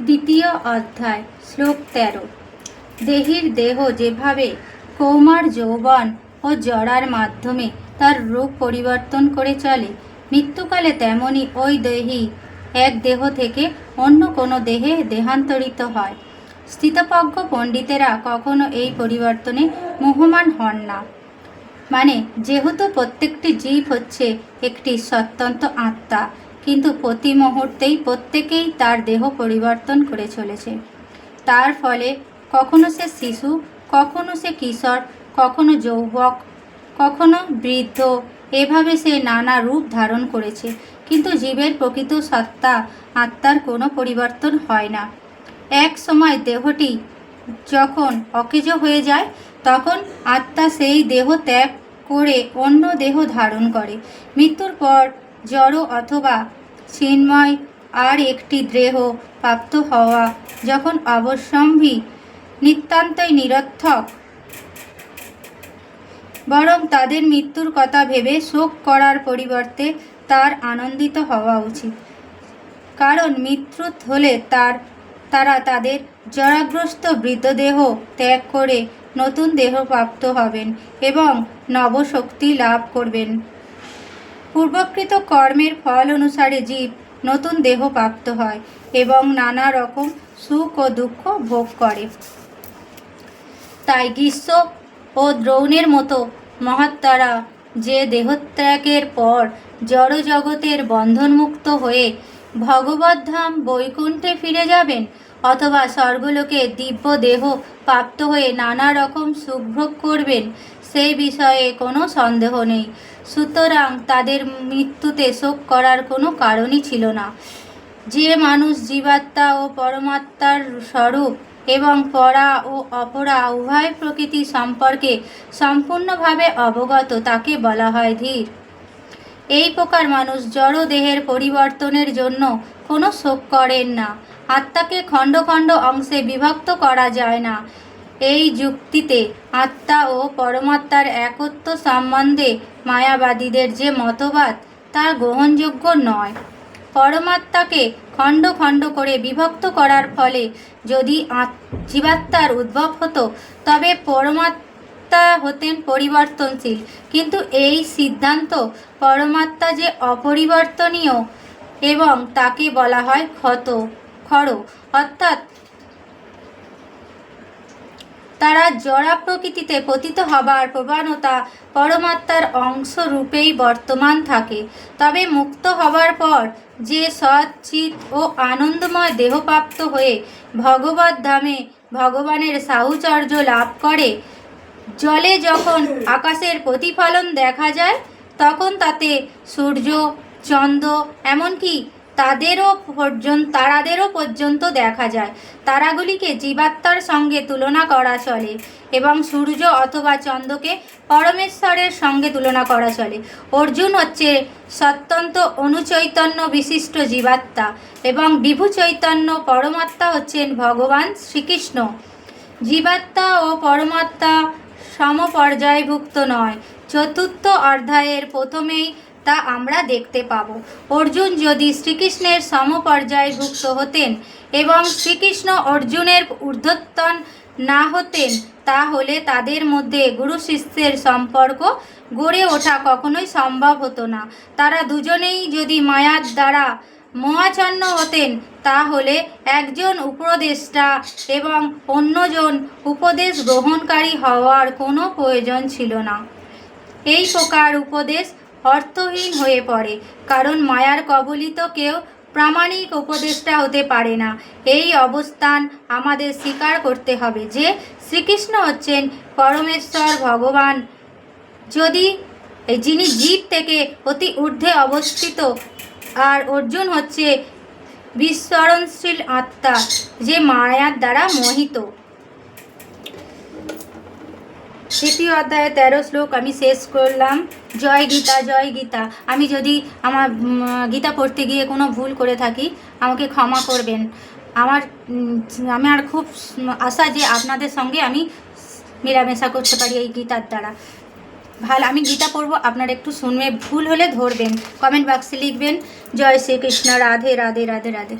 দ্বিতীয় অধ্যায়, শ্লোক তেরো। দেহির দেহ যেভাবে কৌমার যৌবন ও জড়ার মাধ্যমে তার রূপ পরিবর্তন করে চলে, মৃত্যুকালে তেমনি ওই দেহি এক দেহ থেকে অন্য কোনো দেহে দেহান্তরিত হয়। স্থিতপজ্ঞ পণ্ডিতেরা কখনো এই পরিবর্তনে মোহমান হন না। মানে যেহেতু প্রত্যেকটি জীব হচ্ছে একটি স্বতন্ত্র আত্মা কিন্তু প্রতি মুহূর্তেই প্রত্যেকেই তার দেহ পরিবর্তন করে চলেছে। তার ফলে কখনো সে শিশু, কখনো সে কিশোর, কখনো যৌবক, কখনো বৃদ্ধ, এভাবে সে নানা রূপ ধারণ করেছে। কিন্তু জীবের প্রকৃত সত্তা, আত্মার কোনো পরিবর্তন হয় না। এক সময় দেহটি যখন অকেজ হয়ে যায়, তখন আত্মা সেই দেহ ত্যাগ করে অন্য দেহ ধারণ করে। মৃত্যুর পর জড় অথবা চিন্ময় আর একটি দেহ প্রাপ্ত হওয়া যখন অবশ্যম্ভী, নিতান্তই নিরর্থক। বরং তাদের মৃত্যুর কথা ভেবে শোক করার পরিবর্তে তার আনন্দিত হওয়া উচিত। কারণ মৃত্যু হলে তার, তারা তাদের জরাগ্রস্ত বৃদ্ধদেহ ত্যাগ করে নতুন দেহ প্রাপ্ত হবেন এবং নবশক্তি লাভ করবেন। পূর্বকৃত কর্মের ফল অনুসারে জীব নতুন দেহ প্রাপ্ত হয় এবং নানা রকম সুখ ও দুঃখ ভোগ করে। তাই গ্রীষ্ম ও দ্রৌণের মতো মহাত্মারা যে দেহত্যাগের পর জড়জগতের বন্ধনমুক্ত হয়ে ভগবদ্ধাম বৈকুণ্ঠে ফিরে যাবেন অথবা স্বর্গলোকে দিব্য দেহ প্রাপ্ত হয়ে নানা রকম সুভোগ করবেন সেই বিষয়ে কোনো সন্দেহ নেই। সুতরাং তাদের মৃত্যুতে শোক করার কোনো কারণই ছিল না। যে মানুষ জীবাত্মা ও পরমাত্মার স্বরূপ এবং পরা ও অপরা উভয় প্রকৃতি সম্পর্কে সম্পূর্ণভাবে অবগত, তাকে বলা হয় ধীর। এই প্রকার মানুষ জড় দেহের পরিবর্তনের জন্য কোনো শোক করেন না। আত্মাকে খণ্ড খণ্ড অংশে বিভক্ত করা যায় না। এই যুক্তিতে আত্মা ও পরমাত্মার একত্ব সম্বন্ধে মায়াবাদীদের যে মতবাদ, তা গ্রহণযোগ্য নয়। পরমাত্মাকে খণ্ড খণ্ড করে বিভক্ত করার ফলে যদি জীবাত্মার উদ্ভব হতো, তবে পরমাত্মা হতেন পরিবর্তনশীল। কিন্তু এই সিদ্ধান্ত পরমাত্মা যে অপরিবর্তনীয় এবং তাকে বলা হয় ক্ষত ক্ষর। অর্থাৎ তারা জড়া প্রকৃতিতে পতিত হবার প্রবণতা পরমাত্মার অংশ রূপেই বর্তমান থাকে। তবে মুক্ত হবার পর যে সচ্চিত ও আনন্দময় দেহপ্রাপ্ত হয়ে ভগবত ধামে ভগবানের সাহুচর্য লাভ করে, জলে যখন আকাশের প্রতিফলন দেখা যায়, তখন তাতে সূর্য, চন্দ্র, এমনকি তাদেরও পর্যন্ত, তারাদেরও পর্যন্ত দেখা যায়। তারাগুলিকে জীবাত্মার সঙ্গে তুলনা করা চলে এবং সূর্য অথবা চন্দ্রকে পরমেশ্বরের সঙ্গে তুলনা করা চলে। অর্জুন হচ্ছে সত্যন্ত অনুচৈতন্য বিশিষ্ট জীবাত্মা এবং বিভু চৈতন্য পরমাত্মা হচ্ছেন ভগবান শ্রীকৃষ্ণ। জীবাত্মা ও পরমাত্মা সমপর্যায়ভুক্ত নয়। চতুর্থ অধ্যায়ের প্রথমেই তা আমরা দেখতে পাব। অর্জুন যদি শ্রীকৃষ্ণের সমপর্যায়ভুক্ত হতেন এবং শ্রীকৃষ্ণ অর্জুনের ঊর্ধ্বতন না হতেন, তাহলে তাদের মধ্যে গুরু শিষ্যের সম্পর্ক গড়ে ওঠা কখনোই সম্ভব হতো না। তারা দুজনেই যদি মায়ার দ্বারা মোহাচ্ছন্ন হতেন, তাহলে একজন উপদেষ্টা এবং অন্যজন উপদেশ গ্রহণকারী হওয়ার কোনো প্রয়োজন ছিল না। এই প্রকার উপদেশ অর্থহীন হয়ে পড়ে, কারণ মায়ার কবলিত কেউ প্রামাণিক উপদেষ্টা হতে পারে না। এই অবস্থান আমাদের স্বীকার করতে হবে যে, শ্রীকৃষ্ণ হচ্ছেন পরমেশ্বর ভগবান। যদি যিনি জীব থেকে অতি ঊর্ধ্বে অবস্থিত, আর অর্জুন হচ্ছে বিস্মরণশীল আত্মা, যে মায়ার দ্বারা মোহিত। তৃতীয় অধ্যায়ে তেরো শ্লোক আমি শেষ করলাম। জয় গীতা জয় গীতা। আমি যদি আমার গীতা পড়তে গিয়ে কোনো ভুল করে থাকি, আমাকে ক্ষমা করবেন। আমার আমার খুব আশা যে আপনাদের সঙ্গে আমি মেলামেশা করতে পারি এই গীতার দ্বারা। ভালো, আমি গীতা পড়ব, আপনারা একটু শুনবে। ভুল হলে ধরবেন। কমেন্ট বক্সে লিখবেন, জয় শ্রীকৃষ্ণ, রাধে রাধে রাধে রাধে।